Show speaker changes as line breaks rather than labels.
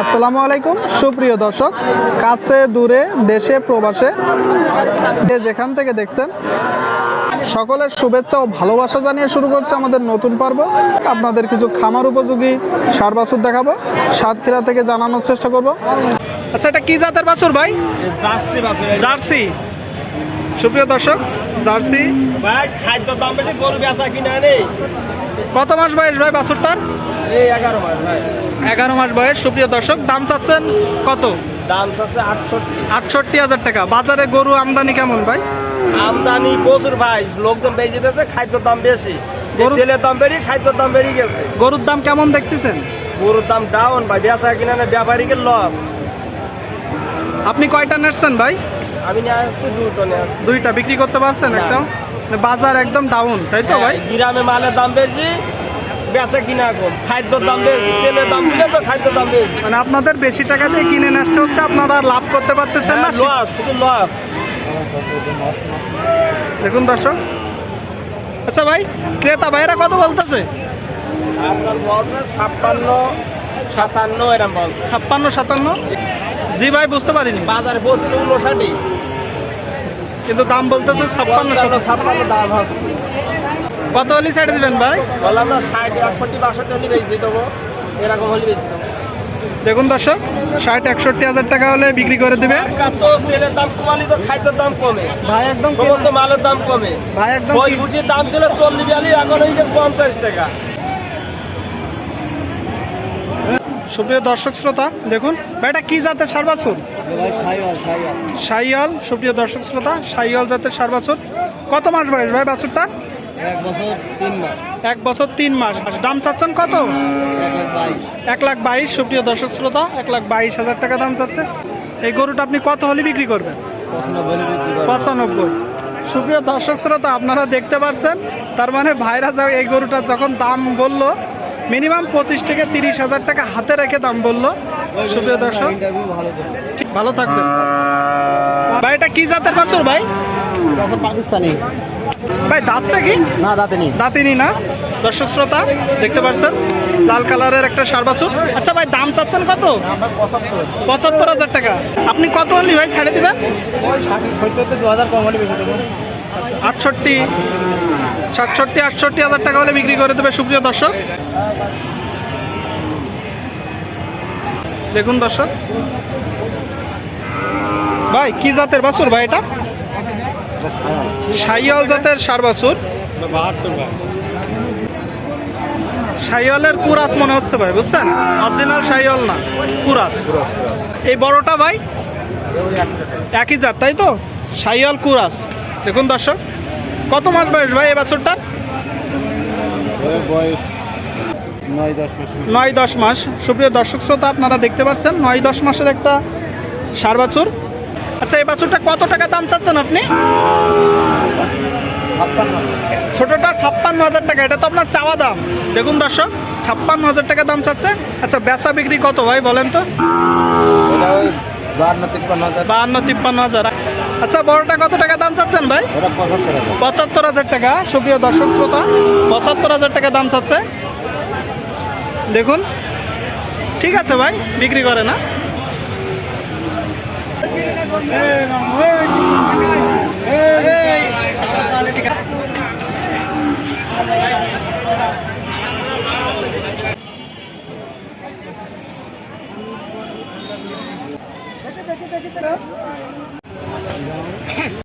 আসসালামু আলাইকুম সুপ্রিয় দর্শক কাছে দূরে দেশে প্রবাসে যেখান থেকে দেখছেন সকলের শুভেচ্ছা ও ভালোবাসা জানিয়ে শুরু করছে আমাদের নতুন পর্ব। আপনাদের কিছু খামার উপযোগী সার বাছুর দেখাবো সাতক্ষীরা থেকে জানানোর চেষ্টা করব। আচ্ছা এটা কি জাতের বাছুর ভাই?
যাচ্ছি
জার্সি। সুপ্রিয় দর্শক জার্সি?
ভাই খাদ্য দাম বেশি গরু বেচা কিনা নেই।
কত মাস বয়স ভাই বাছুরটার?
এই এগারো মাস ভাই।
এগারো মাস বয়স সুপ্রিয় দর্শক দাম চাচ্ছেন কত?
দাম আছে আটষট্টি।
আটষট্টি হাজার টাকা। বাজারে গরু আমদানি কেমন ভাই?
আমদানি প্রচুর ভাই লোকজন বেঁচে দিতেছে খাদ্য দাম বেশি।
গরু-
তেলের দাম বেড়ে খাদ্যর দাম বেড়ে গেছে।
গরুর দাম কেমন দেখতেছেন?
গরুর দাম ডাউন ভাই বেচা কিনা নেই ব্যাপারীকে লস
আপনি কয়টা নেটছেন ভাই?
আমি নিয়ে আসছি দুটো নিয়ে
দুইটা বিক্রি করতে পারছেন একদম? বাজার একদম ডাউন তাই তো ভাই?
গ্রামে মালের দাম বেশি বেচা কিনা কম। খাদ্যর দাম বেশি তেলের দাম দিলে তো খাদ্যর দাম বেশি।
মানে আপনাদের বেশি টাকা দিয়ে কিনে নষ্ট হচ্ছে আপনারা লাভ করতে পারতেছেন না
লস শুধু লস
দেখুন দর্শক। আচ্ছা ভাই ক্রেতা ভাইরা কত বলতেছে?
আপনার বলছে ছাপ্পান্ন সাতান্ন এরকম বলছে।
ছাপ্পান্ন সাতান্ন? জি ভাই বুঝতে পারিনি।
বাজারে বসে উনষাটি
কিন্তু দাম বলতেছে ছাপ্পান্ন সাতান্ন
ছাপ্পান্ন দাম হচ্ছে
কত হলি ছেড়ে দিবেন ভাই?
বললাম না ষাট একষট্টি বাষট্টি হলে বেশি দেবো। এরকম হলে বেশি দেবো।
দেখুন দর্শক ষাট একষট্টি হাজার টাকা হলে বিক্রি করে দেবে।
তেলের দাম কমালি তো খাদ্যের দাম কমে।
ভাই একদম
সমস্ত মালের দাম কমে।
ভাই একদম
দাম ছিল চল্লিশ এখন হয়ে গেছে পঞ্চাশ টাকা।
সুপ্রিয় দর্শক শ্রোতা, দেখুন এটা কি জাতের সার বাছুর সাইয়াল সুপ্রিয় দর্শক শ্রোতা সাইয়াল জাতের সার বাছুর কত মাস বয়স ভাই বাছুরটা?
এক বছর, তিন মাস।
দাম চাচ্ছেন কত?
এক লাখ বাইশ,
সুপ্রিয় দর্শক শ্রোতা, এক লাখ বাইশ হাজার টাকা দাম চাচ্ছে। এই গরুটা আপনি কত হলে বিক্রি করবেন?
পঁচানব্বই।
সুপ্রিয় দর্শক শ্রোতা, আপনারা দেখতে পাচ্ছেন তার মানে ভাইরা এই গরুটা যখন দাম বলল মিনিমাম পঁচিশ থেকে তিরিশ হাজার টাকা হাতে রেখে দাম বলল। সুপ্রিয় দর্শক ঠিক ভালো থাকবেন। ভাই এটা কি জাতের বাছুর ভাই?
পাকিস্তানি।
ভাই দাঁতটা কি?
না দাঁতিনি
দাঁতিনি না? দর্শক শ্রোতা দেখতে পাচ্ছেন লাল কালারের একটা সার বাছুর। আচ্ছা ভাই দাম চাচ্ছেন কত?
পঁচাত্তর
হাজার টাকা। আপনি কত হলি ভাই ছাড়ে দেবেন?
দু হাজার কম হলে বেশি দেবো।
আটষট্টি। সাতষট্টি, আটষট্টি হাজার টাকা হলে বিক্রি করে দেবে সুপ্রিয় দর্শক। দেখুন দর্শক। ভাই, কি জাতের বাছুর ভাই এটা? সাইয়াল জাতের সার বাছুর। সাইয়ালের কুরাস মনে হচ্ছে ভাই, বুঝছেন? অরিজিনাল সাইয়াল না, কুরাস। এই বড়টা ভাই? একই জাত, তাই তো? সাইয়াল কুরাস। দেখুন দর্শক। কত মাস বয়স ভাই এই বাছুরটার
বয়স নয় দশ মাস।
নয় দশ মাস। সুপ্রিয় দর্শক শ্রোতা আপনারা দেখতে পাচ্ছেন নয় দশ মাসের একটা সার বাছুর। আচ্ছা এই বাছুরটা কত টাকা দাম চাচ্ছেন আপনি? ছোটটা ছাপ্পান্ন হাজার টাকা এটা তো আপনার চাওয়া দাম। দেখুন দর্শক ছাপ্পান্ন হাজার টাকা দাম চাচ্ছে। আচ্ছা বেচা বিক্রি কত ভাই বলেন তো? বাহান্ন তিপ্পান্ন হাজার। আচ্ছা বড়টা কত টাকা দাম চাচ্ছেন ভাই?
পঁচাত্তর হাজার
টাকা। সুপ্রিয় দর্শক শ্রোতা পঁচাত্তর হাজার টাকা দাম চাচ্ছে। দেখুন। ঠিক আছে ভাই বিক্রি করে না। দেখি দেখি দেখি।